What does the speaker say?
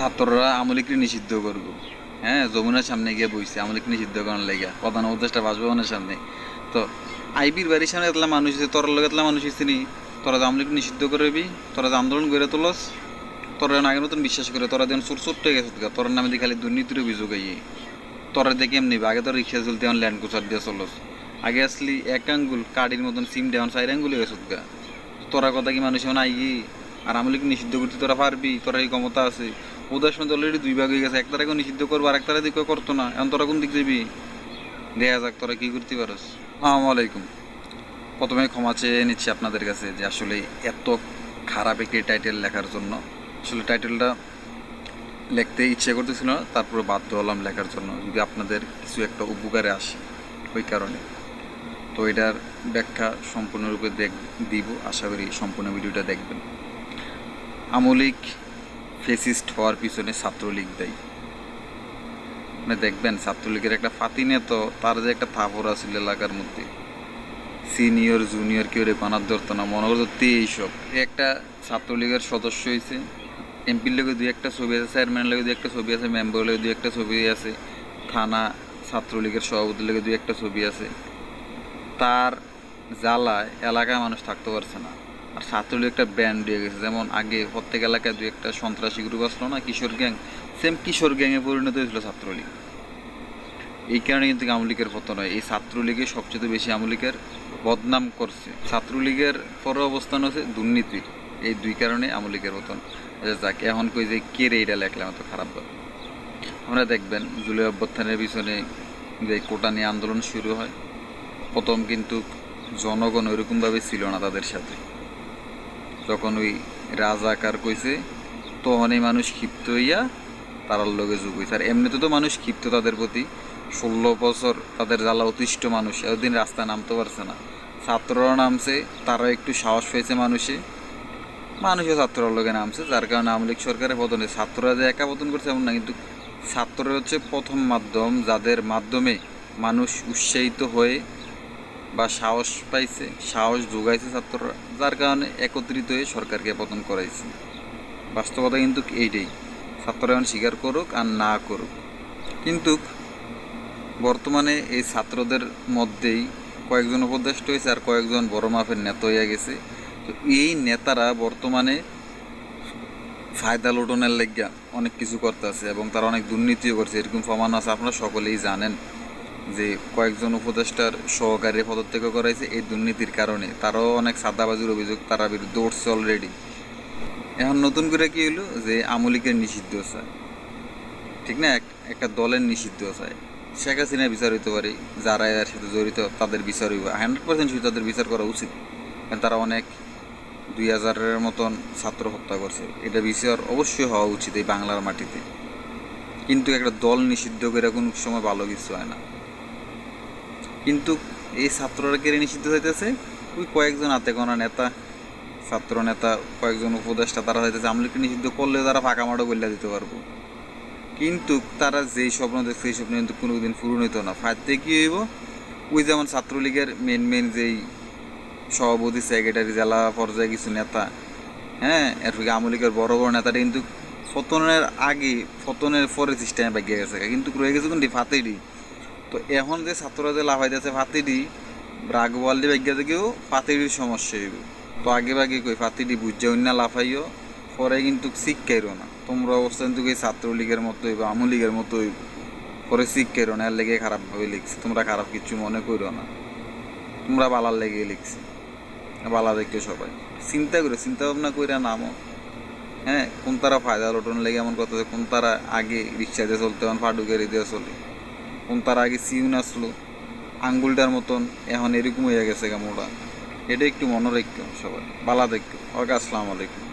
ছাত্ররা আমলিকে নিষিদ্ধ করব। হ্যাঁ যমুনার সামনে গিয়ে বইছে, আমলিকে নিষিদ্ধ করার লেগে। প্রধান উপদেষ্টা বাসভবনের সামনে। তো আইবির বাড়ির সামনে এতলা মানুষ তোর লোক এতলা মানুষ হয়েছে নি, তোরা যে আমলিকে নিষিদ্ধ করবি, তোরা যে আন্দোলন করে তোলস, তোরা আগের মতন বিশ্বাস করে, তোরা যেন সুর ছোট্ট হয়ে গেছে তোর নামে খালি দুর্নীতির অভিযোগ আইয়ে। তোরা দেখে এমনি আগে তো রিক্সা চলতে এখন ল্যান্ড কুচার দিয়ে চলস। আগে আসলি এক আঙ্গুল কাডির মতন সিম দেওয়ান চার আঙ্গুল হয়ে গা। তোরা কথা কি মানুষ এখন আইগি? আর আমলিকে নিষিদ্ধ করতে তোরা পারবি? তোরা এই ক্ষমতা আছে? সময় অলরেডি দুই ভাগ হয়ে গেছে। এক তারাকেও নিষিদ্ধ করব আর এক তারা দিকে করতো না। এখন তোরা কোন দিক যাবি? দেখা যাক তোরা কি করতে পারস। আসসালামু আলাইকুম। প্রথমে ক্ষমা চেয়ে নিচ্ছি আপনাদের কাছে যে আসলে এত খারাপ একটি টাইটেল লেখার জন্য। আসলে টাইটেলটা লিখতে ইচ্ছে করতেছিল না, তারপরে বাধ্য হলাম লেখার জন্য। যদি আপনাদের কিছু একটা উপকারে আসে ওই কারণে। তো এটার ব্যাখ্যা সম্পূর্ণরূপে দেখ দিব। আশা করি সম্পূর্ণ ভিডিওটা দেখবেন। আমলিক ফেসিস্ট হওয়ার পিছনে ছাত্রলীগ দেয়। মানে দেখবেন, ছাত্রলীগের একটা ফাতিনে তো, তার যে একটা থাপড় আছিল এলাকার মধ্যে। সিনিয়র, জুনিয়র কেউ রে বানার ধরতো না। মনে করতো এইসব। একটা ছাত্রলীগের সদস্য হয়েছে এমপির লগে দুই একটা ছবি আছে, চেয়ারম্যানের লগে দুই একটা ছবি আছে মেম্বার লগে দুই একটা ছবি আছে, থানা ছাত্রলীগের সভাপতির লগে দুই একটা ছবি আছে। তার জ্বালায় এলাকায় মানুষ থাকতে পারছে না। আর ছাত্রলীগ একটা ব্যান্ড হয়ে গেছে। যেমন আগে প্রত্যেক এলাকায় দু একটা সন্ত্রাসী গ্রুপ আসলো না, কিশোর গ্যাং সেম কিশোর গ্যাংয়ে পরিণত হয়েছিল ছাত্রলীগ। এই কারণে কিন্তু আমলিকের পতন হয়। এই ছাত্রলীগে সবচেয়ে বেশি আমলিকের বদনাম করছে। ছাত্রলীগের পরে অবস্থান হচ্ছে দুর্নীতির। এই দুই কারণে আমলিকের পতন আচ্ছা যাক, এখন কই যে কে রে এটা লেখলাম এত খারাপ আমরা দেখবেন, জুলাই অভ্যুত্থানের পিছনে যে কোটা নিয়ে আন্দোলন শুরু হয়, প্রথম কিন্তু জনগণ ওইরকমভাবে ছিল না তাদের সাথে। যখন ওই রাজাকার কইছে তখন এই মানুষ ক্ষিপ্ত হইয়া তারার লগে যোগ হয়েছে আর এমনিতে তো মানুষ ক্ষিপ্ত তাদের প্রতি। ষোলো বছর তাদের জ্বালা অতিষ্ঠ মানুষ, এতদিন রাস্তায় নামতে পারছে না। ছাত্ররা নামছে তারা একটু সাহস পেয়েছে মানুষে। মানুষও ছাত্ররা লোকে নামছে, যার কারণে আওয়ামী লীগ সরকারের পতনে। ছাত্ররা যে একা পতন করছে এমন না, কিন্তু ছাত্ররা হচ্ছে প্রথম মাধ্যম, যাদের মাধ্যমে মানুষ উৎসাহিত হয়ে বা সাহস পাইছে, সাহস যোগাইছে ছাত্ররা, যার কারণে একত্রিত হয়ে সরকারকে পতন করাইছে। বাস্তবতা কিন্তু এইটাই, ছাত্ররা এখন স্বীকার করুক আর না করুক। কিন্তু বর্তমানে এই ছাত্রদের মধ্যেই কয়েকজন উপদেষ্ট হয়েছে আর কয়েকজন বড় মাপের নেতা হয়ে গেছে। তো এই নেতারা বর্তমানে ফায়দা লুটনের লেগা অনেক কিছু করতে আছে এবং তারা অনেক দুর্নীতিও করছে, এরকম প্রমাণ আছে, আপনারা সকলেই জানেন। যে কয়েকজন উপদেষ্টার সহকারী পদত্যাগ করাইছে এই দুর্নীতির কারণে। তারাও অনেক সাদাবাজির অভিযোগ, তারা বিরুদ্ধে উঠছে অলরেডি এখন নতুন করে কি হলো যে আমলিকের নিষিদ্ধ চায় ঠিক না? এক- একটা দলের নিষিদ্ধ চায় শেখ হাসিনা বিচার হইতে পারে, যারা এর সাথে জড়িত, তাদের বিচার হইব। হান্ড্রেড পার্সেন্ট শুধু তাদের বিচার করা উচিত। কারণ তারা অনেক দুই হাজারের মতন ছাত্র হত্যা করছে। এটা বিচার অবশ্যই হওয়া উচিত এই বাংলার মাটিতে। কিন্তু একটা দল নিষিদ্ধ করে কোনো সময় ভালো কিছু হয় না। কিন্তু এই ছাত্ররা কেড়ে নিষিদ্ধ হইতেছে। ওই কয়েকজন হাতে গোনা নেতা, ছাত্র নেতা, কয়েকজন উপদেষ্টা, তারা হইতেছে আমলিকে নিষিদ্ধ করলে তারা ফাঁকা মাঠও বললে দিতে পারব। কিন্তু তারা যেই স্বপ্ন দেখছে সেই স্বপ্ন কিন্তু কোনোদিন পূরণ হইতো না। ফাইতে কি হইব? ওই যেমন ছাত্রলীগের মেন মেন যেই সভাপতি সেক্রেটারি জেলা পর্যায়ে কিছু নেতা হ্যাঁ এরপরে আমলিকের বড় বড় নেতাটা কিন্তু ফতনের আগে ফতনের পরে সিস্টেমে বাগিয়ে গেছে। কিন্তু রয়ে গেছে কিন্তু ফাতেডি তো এখন যে ছাত্ররা যে লাফাইতেছে ফাতেডি রাগওয়াল্ডি বাগিয়া থেকেও ফাতেডির সমস্যা হইব। তো আগে বাগে কই ফাতেডি বুঝছে অন্য লাফাইও, পরে কিন্তু শিক্ষাইরও না। তোমরা অবস্থা কিন্তু এই ছাত্রলীগের মতো হইব, আমলীগের মতো হইব। পরে শিক্ষাইরও না, এর লেগে খারাপভাবে লিখছে। তোমরা খারাপ কিছু মনে করো না। তোমরা বালার লেগে লিখছি। বালা দেখতে সবাই। চিন্তা করে, চিন্তা ভাবনা করে নামো। হ্যাঁ কোন তারা ফায়দা লোটন লেগে এমন কথা কোন তারা আগে রিক্সা দিয়ে চলতে, এখন ফাডুকের দিয়ে চলে। তারা আগে সিউন আসলো। আঙ্গুলটার মতন এখন এরকম হয়ে গেছে মোটা। এটা একটু মনে রাখো সবাই। বালা দেখতে। ওকে, আসসালামু আলাইকুম।